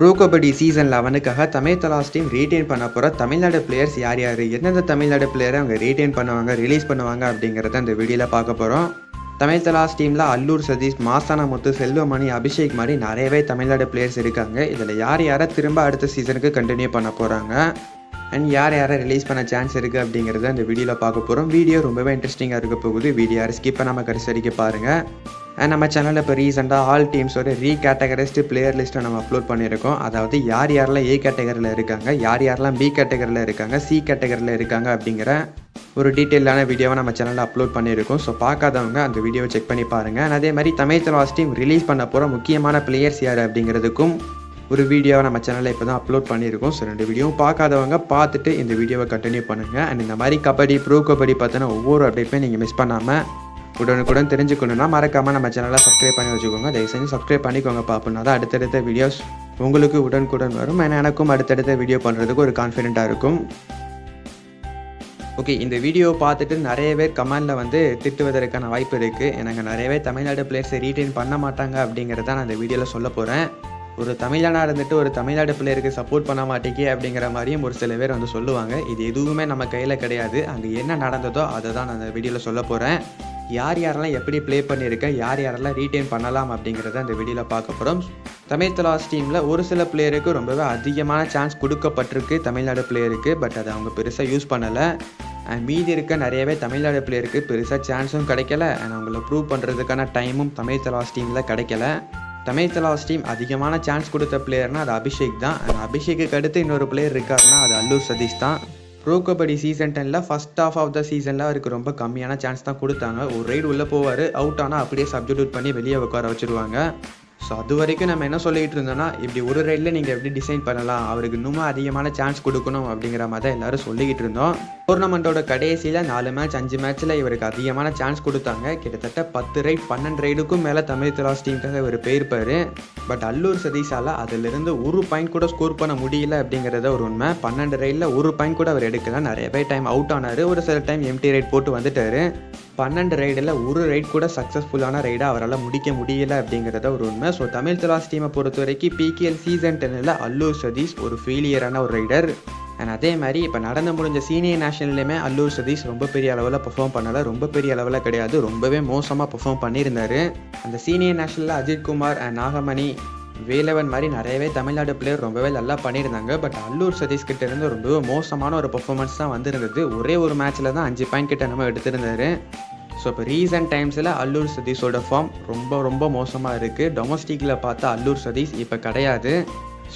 Bro kabaddi season லெவனுக்காக Tamil Thalaivas team retain பண்ண போகிற தமிழ்நாடு பிளேயர்ஸ் யார் யார்? எந்தெந்த தமிழ்நாடு பிளேயரை அவங்க ரீட்டைன் பண்ணுவாங்க ரிலீஸ் பண்ணுவாங்க அப்படிங்கிறத இந்த வீடியோவில் பார்க்க போகிறோம் தமிழ் தலாஸ் டீமில் அல்லூர் சதீஷ் மாசானா முத்து செல்வமணி அபிஷேக் மாதிரி நிறையவே தமிழ்நாடு பிளேயர்ஸ் இருக்காங்க. இதில் யார் யாரை திரும்ப அடுத்த சீசனுக்கு கண்டினியூ பண்ண போகிறாங்க அண்ட் யார் யாரை ரிலீஸ் பண்ண சான்ஸ் இருக்குது அப்படிங்கிறத அந்த வீடியோவில் பார்க்க போகிறோம் வீடியோ ரொம்பவே இன்ட்ரெஸ்டிங்காக இருக்க போகுது. வீடியோ யாரும் ஸ்கிப் பண்ணாமல் கடைசி வரைக்கும் பாருங்கள் அண்ட் நம்ம சேனலில் இப்போ ரீசெண்டாக ஆல் டீம்ஸோட ரீ கேட்டகரைஸ்டு பிளேயர் லிஸ்ட்டை நம்ம அப்லோட் பண்ணியிருக்கோம். அதாவது யார் யாரெல்லாம் ஏ கேட்டகரியில் இருக்காங்க யார் யாரெல்லாம் பி கேட்டகரியில் இருக்காங்க சி கேட்டகரியில் இருக்காங்க அப்படிங்கிற ஒரு டீட்டெயிலான வீடியோவை நம்ம சேனலில் அப்லோட் பண்ணியிருக்கோம். ஸோ பார்க்காதவங்க அந்த வீடியோவை செக் பண்ணி பாருங்கள் அதே மாதிரி தமிழ் தலாஸ் டீம் ரிலீஸ் பண்ண போகிற முக்கியமான பிளேயர்ஸ் யார் அப்படிங்கிறதுக்கும் ஒரு வீடியோவை நம்ம சேனலில் இப்போ தான் அப்லோட் பண்ணியிருக்கோம். ஸோ ரெண்டு வீடியோவும் பார்க்காதவங்க பார்த்துட்டு இந்த வீடியோவை கண்டினியூ பண்ணுங்கள் அண்ட் இந்த மாதிரி கபடி ப்ரோ கபடி பார்த்தோன்னா ஒவ்வொரு அப்டேட்டுமே நீங்கள் மிஸ் பண்ணாமல் உடனுக்குடன் தெரிஞ்சுக்கணுன்னா மறக்காமல் நம்ம சேனலை சப்ஸ்கிரைப் பண்ணி வச்சுக்கோங்க. தயவு செஞ்சு சப்ஸ்கிரைப் பண்ணிக்கோங்க பார்ப்போம்னா தான் அடுத்தடுத்த வீடியோஸ் உங்களுக்கு உடனுக்குடன் வரும். And எனக்கும் அடுத்தடுத்த வீடியோ பண்ணுறதுக்கு ஒரு கான்ஃபிடென்ட்டாக இருக்கும். ஓகே இந்த வீடியோ பார்த்துட்டு நிறைய பேர் கமெண்டில் வந்து திட்டுவதற்கான வாய்ப்பு இருக்குது எனக்கு நிறைய பேர் தமிழ்நாடு பிளேயர்ஸை ரீட்டைன் பண்ண மாட்டாங்க அப்படிங்கிறத நான் இந்த வீடியோவில் சொல்ல போகிறேன் ஒரு தமிழனாக இருந்துட்டு ஒரு தமிழ்நாடு பிளேயருக்கு சப்போர்ட் பண்ண மாட்டேங்கி அப்படிங்கிற மாதிரியும் ஒரு சில பேர் வந்து சொல்லுவாங்க. இது எதுவுமே நம்ம கையில் கிடையாது. அங்கே என்ன நடந்ததோ அதை தான் நான் அந்த வீடியோவில் சொல்ல போகிறேன் யார் யாரெல்லாம் எப்படி ப்ளே பண்ணியிருக்கேன் யார் யாரெல்லாம் ரீட்டைன் பண்ணலாம் அப்படிங்கிறத அந்த வீடியோவில் பார்க்க போகிறோம் தமிழ் தலாஸ் டீமில் ஒரு சில பிளேயருக்கு ரொம்பவே அதிகமான சான்ஸ் கொடுக்கப்பட்டிருக்கு தமிழ்நாடு பிளேயருக்கு பட் அதை அவங்க பெருசாக யூஸ் பண்ணலை. அண்ட் மீதி இருக்க நிறையவே தமிழ்நாடு பிளேயருக்கு பெருசாக சான்ஸும் கிடைக்கல. அண்ட் அவங்கள ப்ரூவ் பண்ணுறதுக்கான டைமும் தமிழ் தலாஸ் டீமில் கிடைக்கல. தமிழ் தலாஸ் டீம் அதிகமான சான்ஸ் கொடுத்த பிளேயர்னா அது அபிஷேக் தான். அண்ட் அபிஷேக்கு அடுத்து இன்னொரு பிளேயர் இருக்காருன்னா அது அல்லூர் சதீஷ் தான். ப்ரோ கபடி சீசன் டெனில் ஃபஸ்ட் ஆஃப் ஆஃப் த சீசனில் அவருக்கு ரொம்ப கம்மியான சான்ஸ் தான் கொடுத்தாங்க. ஒரு ரைடு உள்ளே போவார் அவுட் ஆனால் அப்படியே சப்ஜெக்ட் பண்ணி வெளியே உட்கார வச்சுருவாங்க. ஸோ அது வரைக்கும் நம்ம என்ன சொல்லிகிட்டு இருந்தோம்னா இப்படி ஒரு ரைடில் நீங்கள் எப்படி டிசைன் பண்ணலாம் அவருக்கு இன்னும் அதிகமான சான்ஸ் கொடுக்கணும் அப்படிங்கிற மாதிரி தான் எல்லோரும் சொல்லிக்கிட்டு இருந்தோம். டோர்னமெண்ட்டோட கடைசியில் நாலு மேட்ச் அஞ்சு மேட்ச்சில் இவருக்கு அதிகமான சான்ஸ் கொடுத்தாங்க. கிட்டத்தட்ட பத்து ரைட் பன்னெண்டு ரைடுக்கும் மேலே தமிழ் திராஸ் டீமுக்காக இவர் போயிருப்பார். பட் அல்லூர் சதீஷால் அதிலிருந்து ஒரு பாயிண்ட் கூட ஸ்கோர் பண்ண முடியல அப்படிங்கிறத ஒரு உண்மை. பன்னெண்டு ரைடில் ஒரு பாயிண்ட் கூட அவர் எடுக்கல. நிறைய பேர் டைம் அவுட் ஆனார். ஒரு சில டைம் எம்டி ரைட் போட்டு வந்துட்டார். பன்னெண்டு ரைடில் ஒரு ரைட் கூட சக்ஸஸ்ஃபுல்லான ரைடாக அவரால் முடிக்க முடியல அப்படிங்கிறத ஒரு உண்மை. ஸோ தமிழ் தலாஸ் டீமை பொறுத்த வரைக்கும் பிகேஎல் சீசன் டென்னில் அல்லூர் சதீஷ் ஒரு ஃபெயிலியரான ஒரு ரைடர் அண்ட் அதே மாதிரி இப்போ நடந்து முடிஞ்ச சீனியர் நேஷனல்லையுமே அல்லூர் சதீஷ் ரொம்ப பெரிய அளவில் பர்ஃபார்ம் பண்ணலை. ரொம்ப பெரிய அளவில் கிடையாது. ரொம்பவே மோசமாக பர்ஃபார்ம் பண்ணியிருந்தார். அந்த சீனியர் நேஷனலில் அஜித் குமார் அண்ட் நாகமணி வேலவன் மாதிரி நிறையவே தமிழ்நாடு பிளேயர் ரொம்பவே நல்லா பண்ணியிருந்தாங்க. பட் அல்லூர் சதீஷ் கிட்ட இருந்து ரொம்பவே மோசமான ஒரு பெர்ஃபார்மன்ஸ் தான் வந்திருந்தது. ஒரே ஒரு மேட்ச்சில் தான் அஞ்சு பாயிண்ட் கிட்ட நம்ம எடுத்திருந்தாரு. ஸோ இப்போ ரீசன்ட் டைம்ஸில் அல்லூர் சதீஷோட ஃபார்ம் ரொம்ப ரொம்ப மோசமாக இருக்குது டொமஸ்டிக்கில் பார்த்தா அல்லூர் சதீஷ் இப்போ கிடையாது.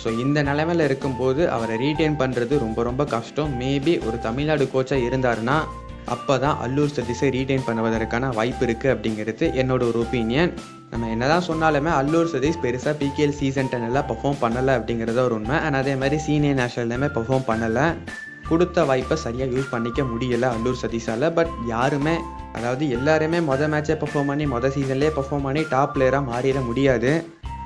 ஸோ இந்த நிலைமையில் இருக்கும்போது அவரை ரீட்டைன் பண்ணுறது ரொம்ப ரொம்ப கஷ்டம். மேபி ஒரு தமிழ்நாடு கோச்சாக இருந்தாருன்னா அப்போ தான் அல்லூர் சதீஷை ரீடைன் பண்ணுவதற்கான வாய்ப்பு இருக்குது அப்படிங்கிறது என்னோட ஒரு ஒப்பீனியன் நம்ம என்னதான் சொன்னாலுமே அல்லூர் சதீஷ் பெருசாக பிகேஎல் சீசன் டென்னில் பர்ஃபார்ம் பண்ணலை அப்படிங்கிறத ஒரு உண்மை. அண்ட் அதே மாதிரி சீனியர் நேஷனல்லையுமே பர்ஃபார்ம் பண்ணலை. கொடுத்த வாய்ப்பை சரியாக யூஸ் பண்ணிக்க முடியலை அல்லூர் சதீஷால் பட் யாருமே அதாவது எல்லாருமே மொதல் மேட்சே பர்ஃபார்ம் பண்ணி மொதல் சீசன்லேயே பர்ஃபார்ம் பண்ணி டாப் பிளேயராக மாறிட முடியாது.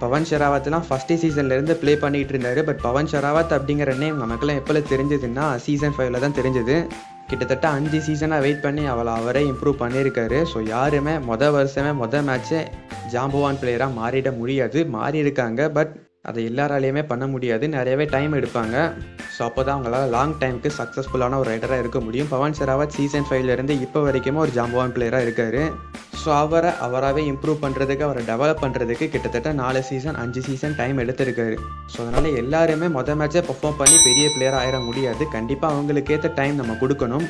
பவன் ஷெராவத்லாம் ஃபஸ்ட்டு சீசன்லேருந்து ப்ளே பண்ணிகிட்டு இருந்தார். பட் பவன் ஷெராவத் அப்படிங்கிற நேம் நமக்குலாம் எப்போல தெரிஞ்சதுன்னா சீசன் ஃபைவ்ல தான் தெரிஞ்சது. கிட்டத்தட்ட அஞ்சு சீசனாக வெயிட் பண்ணி அவளை அவரே இம்ப்ரூவ் பண்ணியிருக்காரு. ஸோ யாருமே மொதல் வருஷமே மொதல் மேட்ச்சே ஜாம்பவான் பிளேயராக மாறிட முடியாது. மாறி இருக்காங்க பட் அதை எல்லாராலையுமே பண்ண முடியாது. நிறையவே டைம் எடுப்பாங்க. ஸோ அப்போ தான் அவங்களால லாங் டைமுக்கு சக்ஸஸ்ஃபுல்லான ஒரு ரைடராக இருக்க முடியும். பவன் சராவத் சீசன் ஃபைவ்லேருந்து இப்போ வரைக்குமே ஒரு ஜாம்பவான் பிளேயராக இருக்கார். ஸோ அவரை அவராகவே இம்ப்ரூவ் பண்ணுறதுக்கு அவரை டெவலப் பண்ணுறதுக்கு கிட்டத்தட்ட நாலு சீசன் அஞ்சு சீசன் டைம் எடுத்திருக்காரு. ஸோ அதனால் எல்லாருமே மொதல் மேட்சே பர்ஃபார்ம் பண்ணி பெரிய பிளேயர் ஆயிட முடியாது. கண்டிப்பாக அவங்களுக்கு ஏற்ற டைம் நம்ம கொடுக்கணும்.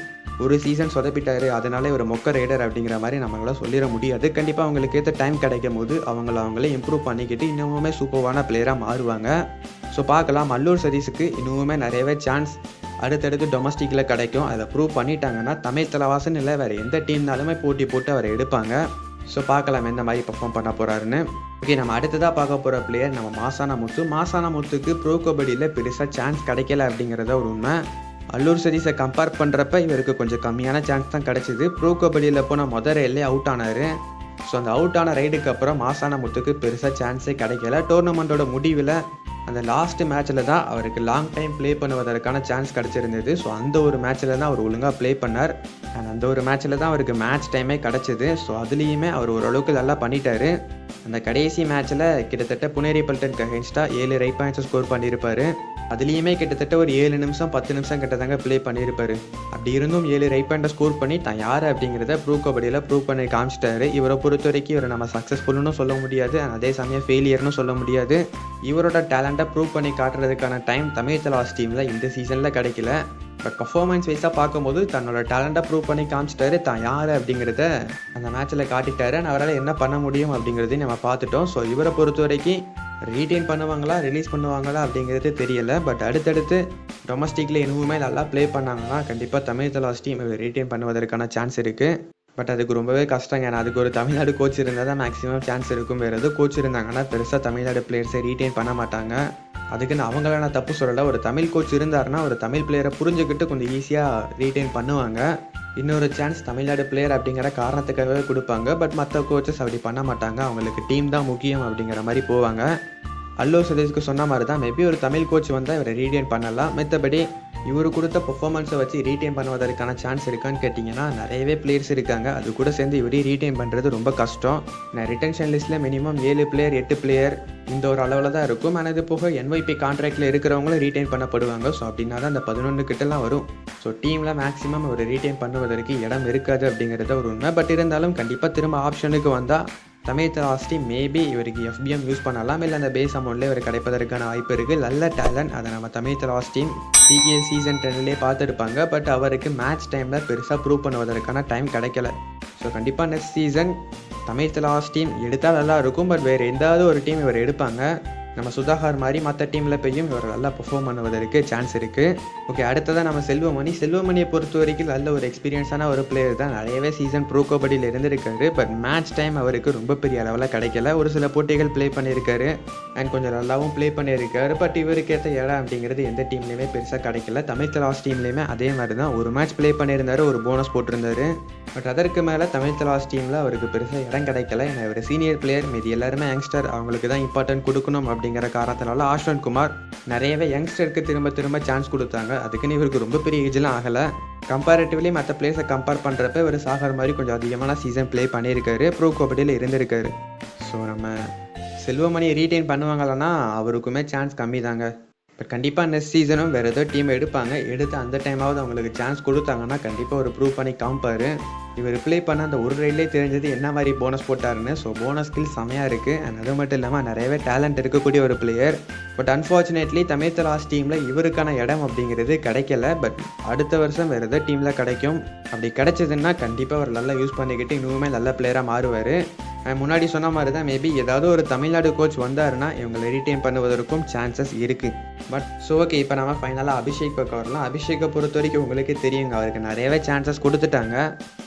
ஒரு சீசன் சொதப்பிட்டாரு அதனால ஒரு மொக்க ரைடர் அப்படிங்கிற மாதிரி நம்மளால் சொல்லிட முடியாது. கண்டிப்பாக அவங்களுக்கு ஏற்ற டைம் கிடைக்கும் போது அவங்கள அவங்களே இம்ப்ரூவ் பண்ணிக்கிட்டு இன்னமுமே சூப்பர்வான பிளேயராக மாறுவாங்க. ஸோ பார்க்கலாம். அல்லூர் சதீஸுக்கு இன்னுமே நிறையவே சான்ஸ் அடுத்தடுத்து டொமஸ்டிக்கில் கிடைக்கும். அதை ப்ரூவ் பண்ணிட்டாங்கன்னா தமிழ் தலைவாசன் இல்லை வேறு எந்த டீம்னாலுமே போட்டி போட்டு அவரை எடுப்பாங்க. ஸோ பார்க்கலாம் எந்த மாதிரி பர்ஃபார்ம் பண்ண போகிறாருன்னு ஓகே நம்ம அடுத்ததாக பார்க்க போகிற பிளேயர் நம்ம மாசானா முத்து மாசானா முத்துக்கு ப்ரோ கபடியில் பெருசாக சான்ஸ் கிடைக்கல அப்படிங்கிறத ஒரு உண்மை. அல்லூர் சதீஸை கம்பேர் பண்ணுறப்ப இவருக்கு கொஞ்சம் கம்மியான சான்ஸ் தான் கிடச்சிது. ப்ரோ கபடியில் போனால் மொதல் ரயிலே அவுட் ஆனார். ஸோ அந்த அவுட் ஆன ரைடுக்கு அப்புறம் மாசான முத்துக்கு பெருசாக சான்ஸே கிடைக்கல டோர்னமெண்ட்டோட முடிவில் அந்த லாஸ்ட் மேட்ச்சில் தான் அவருக்கு லாங் டைம் ப்ளே பண்ணுவதற்கான சான்ஸ் கிடச்சிருந்தது. ஸோ அந்த ஒரு மேட்ச்சில் தான் அவர் ஒழுங்காக ப்ளே பண்ணார். அண்ட் அந்த ஒரு மேட்ச்சில் தான் அவருக்கு மேட்ச் டைமே கிடச்சிது. ஸோ அதுலேயுமே அவர் ஓரளவுக்கு நல்லா பண்ணிட்டாரு. அந்த கடைசி மேட்ச்சில் கிட்டத்தட்ட புனேரி பல்டனுக்கு அகேன்ஸ்டாக ஏழு ரைட் பாயிண்ட்ஸை ஸ்கோர் பண்ணியிருப்பாரு. அதுலேயுமே கிட்டத்தட்ட ஒரு ஏழு நிமிஷம் பத்து நிமிஷம் கிட்டதாங்க ப்ளே பண்ணியிருப்பாரு. அப்படி இருந்தும் ஏழு ரைட் பாயிண்டை ஸ்கோர் பண்ணி தான் யார் அப்படிங்கிறத ப்ரூ கபடியில் ப்ரூவ் பண்ணி காமிச்சிட்டாரு. இவரை பொறுத்த வரைக்கும் இவரை நம்ம சக்ஸஸ்ஃபுல்னு சொல்ல முடியாது. அதே சமயம் ஃபெயிலியர்னு சொல்ல முடியாது. இவரோட டேலண்ட்டை ப்ரூவ் பண்ணி காட்டுறதுக்கான டைம் தமிழ் தலாஸ் டீமில் இந்த சீசனில் கிடைக்கல. பட் பர்ஃபார்மன்ஸ் வைஸாக பார்க்கும்போது தன்னோட டேலண்ட்டை ப்ரூவ் பண்ணி காமிச்சிட்டாரு. தான் யார் அப்படிங்கிறத அந்த மேட்ச்சில் காட்டிட்டாரு. and அவரால் என்ன பண்ண முடியும் அப்படிங்கிறதையும் நம்ம பார்த்துட்டோம். ஸோ இவரை பொறுத்த வரைக்கும் ரீட்டைன் பண்ணுவாங்களா ரிலீஸ் பண்ணுவாங்களா அப்படிங்கிறது தெரியல. பட் அடுத்தடுத்து டொமஸ்டிக்கில் இன்னுமே நல்லா ப்ளே பண்ணாங்கன்னா கண்டிப்பாக தமிழ் தலாஸ் டீம் ரீட்டைன் பண்ணுவதற்கான சான்ஸ் இருக்குது பட் அதுக்கு ரொம்பவே கஷ்டங்க. ஏன்னா அதுக்கு ஒரு தமிழ்நாடு கோச் இருந்தால் தான் மேக்ஸிமம் சான்ஸ் இருக்கும். வேறு எதுவும் கோச் இருந்தாங்கன்னா பெருசாக தமிழ்நாடு பிளேயர்ஸை ரீட்டைன் பண்ண மாட்டாங்க. அதுக்குன்னு அவங்கள நான் தப்பு சொல்லலை. ஒரு தமிழ் கோச் இருந்தாருன்னா ஒரு தமிழ் பிளேயரை புரிஞ்சுக்கிட்டு கொஞ்சம் ஈஸியாக ரீட்டைன் பண்ணுவாங்க. இன்னொரு சான்ஸ் தமிழ்நாடு பிளேயர் அப்படிங்கிற காரணத்துக்காகவே கொடுப்பாங்க. பட் மற்ற கோச்சஸ் அப்படி பண்ண மாட்டாங்க. அவங்களுக்கு டீம் தான் முக்கியம் அப்படிங்கிற மாதிரி போவாங்க. அல்லோ சுரேஷ்க்கு சொன்ன மாதிரி தான் மேபி ஒரு தமிழ் கோச் வந்தால் இவரை ரீடைன் பண்ணலாம். மற்றபடி இவர் கொடுத்த பர்ஃபார்மன்ஸை வச்சு ரீடைன் பண்ணுவதற்கான சான்ஸ் இருக்கான்னு கேட்டிங்கன்னா நிறையவே பிளேயர்ஸ் இருக்காங்க. அது கூட சேர்ந்து இவரையும் ரீடைன் பண்ணுறது ரொம்ப கஷ்டம். நான் ரிட்டன்ஷன் லிஸ்ட்டில் மினிமம் ஏழு பிளேயர் எட்டு பிளேயர் இந்த ஒரு அளவில் தான் இருக்கும். ஆனால் இது போக என்ஒய்பி கான்ட்ராக்டில் இருக்கிறவங்களும் ரீடைன் பண்ணப்படுவாங்க. ஸோ அப்படின்னா தான் அந்த பதினொன்று கிட்டலாம் வரும். ஸோ டீமில் மேக்ஸிமம் ஒரு ரீடைன் பண்ணுவதற்கு இடம் இருக்காது அப்படிங்கிறத ஒரு உண்மை. பட் இருந்தாலும் கண்டிப்பாக திரும்ப ஆப்ஷனுக்கு வந்தால் தமிழ் தலாஸ்டி மேபி இவருக்கு எஃபிஎம் யூஸ் பண்ணலாம். இல்லை அந்த பேஸ் அமௌண்ட்லேயே இவர் கிடைப்பதற்கான வாய்ப்பு இருக்குது நல்ல டேலண்ட் அதை நம்ம தமிழ் தலாஸ் டீம் சீசன் டென்லேயே பார்த்துருப்பாங்க. பட் அவருக்கு மேட்ச் டைமில் பெருசாக ப்ரூவ் பண்ணுவதற்கான டைம் கிடைக்கல. ஸோ கண்டிப்பாக next season Tamil Thalaivas team எடுத்தால் நல்லா இருக்கும். பட் வேறு எந்தாவது ஒரு டீம் இவர் எடுப்பாங்க. நம்ம சுதாகர் மாதிரி மற்ற டீமில் போயும் இவர் நல்லா பெர்ஃபார்ம் பண்ணுவதற்கு சான்ஸ் இருக்குது ஓகே அடுத்ததாக நம்ம செல்வமணி. செல்வமணியை பொறுத்த வரைக்கும் நல்ல ஒரு எக்ஸ்பீரியன்ஸான ஒரு பிளேயர் தான். நிறையவே சீசன் ப்ரோ கபடியில் இருந்திருக்காரு. பட் மேட்ச் டைம் அவருக்கு ரொம்ப பெரிய அளவில் கிடைக்கல. ஒரு சில போட்டிகள் ப்ளே பண்ணியிருக்காரு. அண்ட் கொஞ்சம் நல்லாவும் ப்ளே பண்ணியிருக்காரு. பட் இவருக்கு ஏற்ற இடம் அப்படிங்கிறது எந்த டீம்லேயுமே பெருசாக கிடைக்கல. தமிழ் தலாஸ் டீம்லேயுமே அதே மாதிரி தான் ஒரு மேட்ச் ப்ளே பண்ணியிருந்தாரு. ஒரு போனஸ் போட்டிருந்தாரு. பட் அதற்கு மேலே தமிழ் தலாஸ் டீமில் அவருக்கு பெருசாக இடம் கிடைக்கல. ஏன்னா இவர் சீனியர் பிளேயர் மீதி எல்லாருமே யங்ஸ்டர் அவங்களுக்கு தான் இம்பார்ட்டன்ட் கொடுக்கணும் அப்படிங்கிற காரணத்தினால ஆஷ்வன் குமார் நிறையவே யங்ஸ்டருக்கு திரும்ப திரும்ப சான்ஸ் கொடுத்தாங்க. அதுக்குன்னு இவருக்கு ரொம்ப பெரிய ஏஜ்லாம் ஆகலை. கம்பேரிட்டிவ்லி மற்ற பிளேஸை கம்பேர் பண்ணுறப்ப இவர் சாகர் மாதிரி கொஞ்சம் அதிகமான சீசன் ப்ளே பண்ணியிருக்காரு. ப்ரோ கபடியில் இருந்திருக்காரு. ஸோ நம்ம செல்வமணியை ரீட்டைன் பண்ணுவாங்களான்னா அவருக்குமே சான்ஸ் கம்மி தாங்க பட் கண்டிப்பாக நெக்ஸ்ட் சீசனும் வேறு ஏதோ டீம் எடுப்பாங்க. எடுத்து அந்த டைமாவது அவங்களுக்கு சான்ஸ் கொடுத்தாங்கன்னா கண்டிப்பாக ஒரு ப்ரூவ் பண்ணி காமிப்பார். இவர் ரிப்ளை பண்ண அந்த ஒரு ரைட்லேயே தெரிஞ்சது என்ன மாதிரி போனஸ் போட்டாருன்னு. ஸோ போனஸ் ஸ்கில் செமையாக இருக்குது அண்ட் அது மட்டும் இல்லாமல் நிறையவே டேலண்ட் இருக்கக்கூடிய ஒரு பிளேயர் பட் அன்ஃபார்ச்சுனேட்லி தமிழ்த்த லாஸ்ட் டீமில் இவருக்கான இடம் அப்படிங்கிறது கிடைக்கல. பட் அடுத்த வருஷம் வேறு ஏதோ டீமில் கிடைக்கும். அப்படி கிடைச்சதுன்னா கண்டிப்பாக அவர் நல்லா யூஸ் பண்ணிக்கிட்டு இன்னுமே நல்ல பிளேயராக மாறுவார். முன்னாடி சொன்ன மாதிரி தான் மேபி ஏதாவது ஒரு தமிழ்நாடு கோச் வந்தாருன்னா இவங்களை ரீட்டைன் பண்ணுவதற்கும் சான்சஸ் இருக்குது பட் ஸோ ஓகே இப்போ நம்ம ஃபைனலாக அபிஷேக் பக்கம் வரலாம் அபிஷேக்கை பொறுத்த வரைக்கும் உங்களுக்கே தெரியுங்க அவருக்கு நிறையவே சான்சஸ் கொடுத்துட்டாங்க.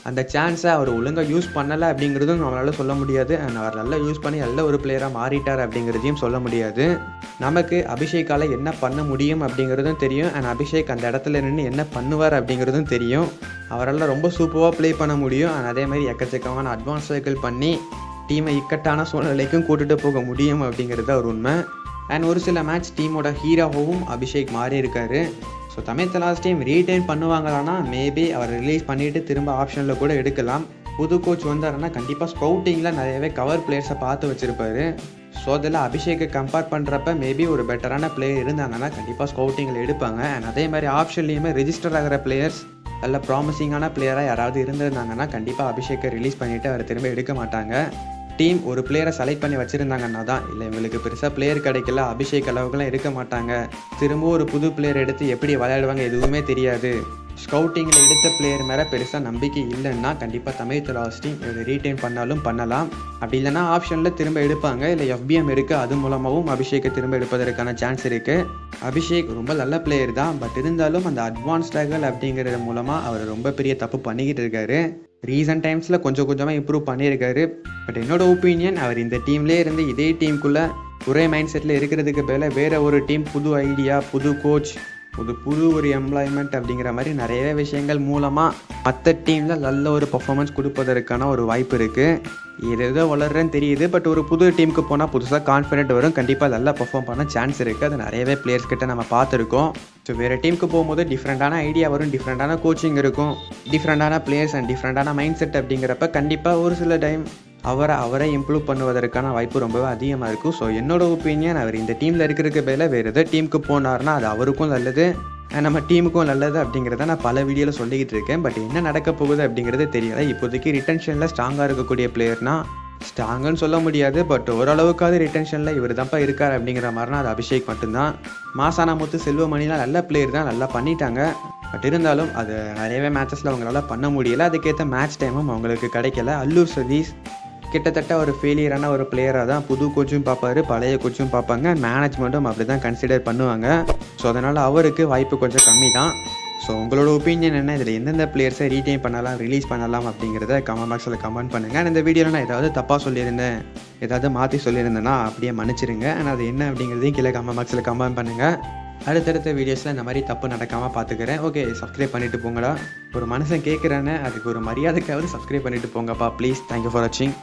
அந்த சான்ஸை அவர் ஒழுங்காக யூஸ் பண்ணலை அப்படிங்கிறதும் நம்மளால் சொல்ல முடியாது. அண்ட் அவர் நல்லா யூஸ் பண்ணி நல்ல ஒரு பிளேயராக மாறிட்டார் அப்படிங்கிறதையும் சொல்ல முடியாது. நமக்கு அபிஷேக்கால் என்ன பண்ண முடியும் அப்படிங்கிறதும் தெரியும். அண்ட் அபிஷேக் அந்த இடத்துல நின்று என்ன பண்ணுவார் அப்படிங்கிறதும் தெரியும். அவரால் ரொம்ப சூப்பராக ப்ளே பண்ண முடியும். அண்ட் அதே மாதிரி எக்கச்சக்கமான அட்வான்ஸ் சைக்கிள் பண்ணி டீமை இக்கட்டான சூழ்நிலைக்கும் கூட்டுகிட்டு போக முடியும் அப்படிங்கிறது ஒரு உண்மை. அண்ட் ஒரு சில மேட்ச் டீமோட ஹீரோவும் அபிஷேக் மாறி இருக்காரு. So Tamil last team retain பண்ணுவாங்களான்னா maybe அவர் ரிலீஸ் பண்ணிவிட்டு திரும்ப ஆப்ஷனில் கூட எடுக்கலாம். புது கோச் வந்தாருன்னா கண்டிப்பாக ஸ்கவுட்டிங்கில் நிறையவே கவர் பிளேயர்ஸை பார்த்து வச்சுருப்பாரு. ஸோ அதில் அபிஷேக்கை கம்பேர் பண்ணுறப்ப மேபி ஒரு பெட்டரான பிளேயர் இருந்தாங்கன்னா கண்டிப்பாக ஸ்கவுட்டிங்கில் எடுப்பாங்க. அண்ட் அதே மாதிரி ஆப்ஷன்லேயுமே ரிஜிஸ்டர் ஆகிற பிளேயர்ஸ் நல்ல ப்ராமிசிங்கான பிளேயராக யாராவது இருந்திருந்தாங்கன்னா கண்டிப்பாக அபிஷேக்கை ரிலீஸ் பண்ணிவிட்டு அவர் திரும்ப எடுக்க மாட்டாங்க. டீம் ஒரு பிளேயரை செலக்ட் பண்ணி வச்சுருந்தாங்கன்னா தான் இல்லை இவங்களுக்கு பெருசாக பிளேயர் கிடைக்கல அபிஷேக் அளவுக்குலாம் இருக்க மாட்டாங்க. திரும்ப ஒரு புது பிளேயர் எடுத்து எப்படி விளையாடுவாங்க எதுவுமே தெரியாது. ஸ்கவுட்டிங்கில் எடுத்த பிளேயர் மேலே பெருசாக நம்பிக்கை இல்லைன்னா கண்டிப்பாக தமிழ் தலாஸ் டீம் இதை ரீட்டைன் பண்ணாலும் பண்ணலாம். அப்படி இல்லைனா ஆப்ஷனில் திரும்ப எடுப்பாங்க இல்லை எஃபிஎம் இருக்குது அது மூலமாகவும் அபிஷேக்கை திரும்ப எடுப்பதற்கான சான்ஸ் இருக்குது அபிஷேக் ரொம்ப நல்ல பிளேயர் தான் பட் இருந்தாலும் அந்த அட்வான்ஸ் டேகல் அப்படிங்கிறது மூலமாக அவர் ரொம்ப பெரிய தப்பு பண்ணிக்கிட்டு இருக்காரு. ரீசன்ட் டைம்ஸில் கொஞ்சம் கொஞ்சமாக இம்ப்ரூவ் பண்ணியிருக்காரு. பட் என்னோட ஒப்பீனியன் அவர் இந்த டீம்லேயே இருந்து இதே டீமுக்குள்ளே ஒரே மைண்ட் செட்டில் இருக்கிறதுக்கு பதிலாக வேறு ஒரு டீம் புது ஐடியா புது கோச் ஒரு புது ஒரு எம்ப்ளாய்மெண்ட் அப்படிங்கிற மாதிரி நிறைய விஷயங்கள் மூலமாக மற்ற டீமில் நல்ல ஒரு பர்ஃபாமன்ஸ் கொடுப்பதற்கான ஒரு வாய்ப்பு இருக்குது இது எதோ வளர்றேன்னு தெரியுது பட் ஒரு புது டீமுக்கு போனால் புதுசாக கான்ஃபிடென்ட் வரும். கண்டிப்பாக நல்லா பர்ஃபார்ம் பண்ண சான்ஸ் இருக்குது அது நிறையவே பிளேயர்ஸ் கிட்ட நம்ம பார்த்துருக்கோம். ஸோ வேறு டீமுக்கு போகும்போது டிஃப்ரெண்ட்டான ஐடியா வரும் டிஃப்ரெண்ட்டான கோச்சிங் இருக்கும். டிஃப்ரெண்ட்டான பிளேயர்ஸ் அண்ட் டிஃப்ரெண்ட்டான மைண்ட் செட் அப்படிங்கிறப்ப கண்டிப்பாக ஒரு சில டைம் அவரை அவரை இம்ப்ரூவ் பண்ணுவதற்கான வாய்ப்பு ரொம்பவே அதிகமாக இருக்கும். ஸோ என்னோட ஒப்பீனியன் அவர் இந்த டீமில் இருக்கிறதுக்கு பதிலாக வேறு எதாவது டீமுக்கு போனார்னா அது அவருக்கும் நல்லது. நம்ம டீமுக்கும் நல்லது அப்படிங்கிறத நான் பல வீடியோவில் சொல்லிக்கிட்டு இருக்கேன். பட் என்ன நடக்க போகுது அப்படிங்கிறது தெரியல. இப்போதைக்கு ரிட்டன்ஷனில் ஸ்ட்ராங்காக இருக்கக்கூடிய பிளேயர்னா ஸ்ட்ராங்குன்னு சொல்ல முடியாது. பட் ஓரளவுக்காவது ரிட்டன்ஷனில் இவர் தான்ப்பா இருக்கார் அப்படிங்கிற மாதிரினா அது அபிஷேக் மட்டும்தான். மாசானா முத்து செல்வமணிலாம் நல்ல பிளேயர் தான் நல்லா பண்ணிட்டாங்க. பட் இருந்தாலும் அது நிறையவே மேட்சஸில் அவங்களால பண்ண முடியல. அதுக்கேற்ற மேட்ச் டைமும் அவங்களுக்கு கிடைக்கல. அல்லூர் சதீஷ் கிட்டத்தட்ட ஒரு ஃபெயிலியரான ஒரு பிளேயராக தான் புது கோச்சும் பார்ப்பாரு பழைய கோச்சும் பார்ப்பாங்க. மேனேஜ்மெண்ட்டும் அப்படி தான் கன்சிடர் பண்ணுவாங்க. ஸோ அதனால் அவருக்கு வாய்ப்பு கொஞ்சம் கம்மி தான் ஸோ உங்களோட ஒப்பீனியன் என்ன? இதில் எந்தெந்த பிளேயர்ஸை ரீடைன் பண்ணலாம் ரிலீஸ் பண்ணலாம் அப்படிங்கிறத கமெண்ட் பாக்ஸில் கமெண்ட் பண்ணுங்கள் இந்த வீடியோவில் நான் ஏதாவது தப்பாக சொல்லியிருந்தேன் ஏதாவது மாற்றி சொல்லியிருந்தேன்னா அப்படியே மன்னிச்சிருங்க. ஆனால் அது என்ன அப்படிங்கிறதையும் கீழே கமெண்ட் பாக்ஸில் கமெண்ட் பண்ணுங்கள் அடுத்தடுத்த வீடியோஸில் இந்த மாதிரி தப்பு நடக்காமல் பார்த்துக்கிறேன் ஓகே சப்ஸ்கிரைப் பண்ணிட்டு போங்கடா. ஒரு மனுஷன் கேட்குறேன்னு அதுக்கு ஒரு மரியாதைக்காவது சப்ஸ்கிரைப் பண்ணிட்டு போங்கப்பா. ப்ளீஸ் தேங்க்யூ ஃபார் வாட்சிங்